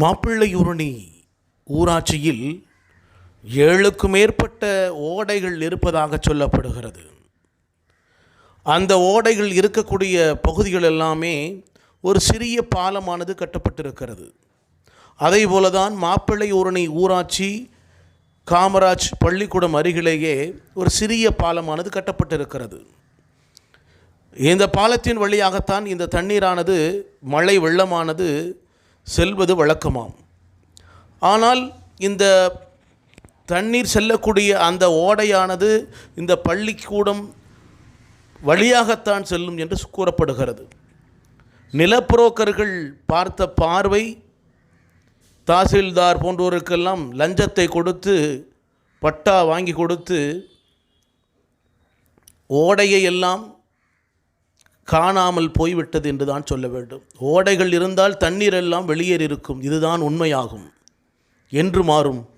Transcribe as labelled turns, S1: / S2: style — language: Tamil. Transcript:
S1: மாப்பிள்ளையூரணி ஊராட்சியில் ஏழுக்கு மேற்பட்ட ஓடைகள் இருப்பதாக சொல்லப்படுகிறது. அந்த ஓடைகள் இருக்கக்கூடிய பகுதிகள் எல்லாமே ஒரு சிறிய பாலமானது கட்டப்பட்டிருக்கிறது. அதே போல தான் மாப்பிள்ளையூரணி ஊராட்சி காமராஜ் பள்ளிக்கூடம் அருகிலேயே ஒரு சிறிய பாலமானது கட்டப்பட்டிருக்கிறது. இந்த பாலத்தின் வழியாகத்தான் இந்த தண்ணீரானது மழை வெள்ளமானது செல்வது வழக்கமாம். ஆனால் இந்த தண்ணீர் செல்லக்கூடிய அந்த ஓடையானது இந்த பள்ளிக்கூடம் வழியாகத்தான் செல்லும் என்று கூறப்படுகிறது. நிலப்புரோக்கர்கள் பார்த்த பார்வை தாசில்தார் போன்றோருக்கெல்லாம் லஞ்சத்தை கொடுத்து பட்டா வாங்கி கொடுத்து ஓடையை எல்லாம் காணாமல் போய்விட்டது என்று தான் சொல்ல வேண்டும். ஓடைகள் இருந்தால் தண்ணீர் எல்லாம் வெளியேறி இருக்கும் இதுதான் உண்மையாகும். என்று மாறும்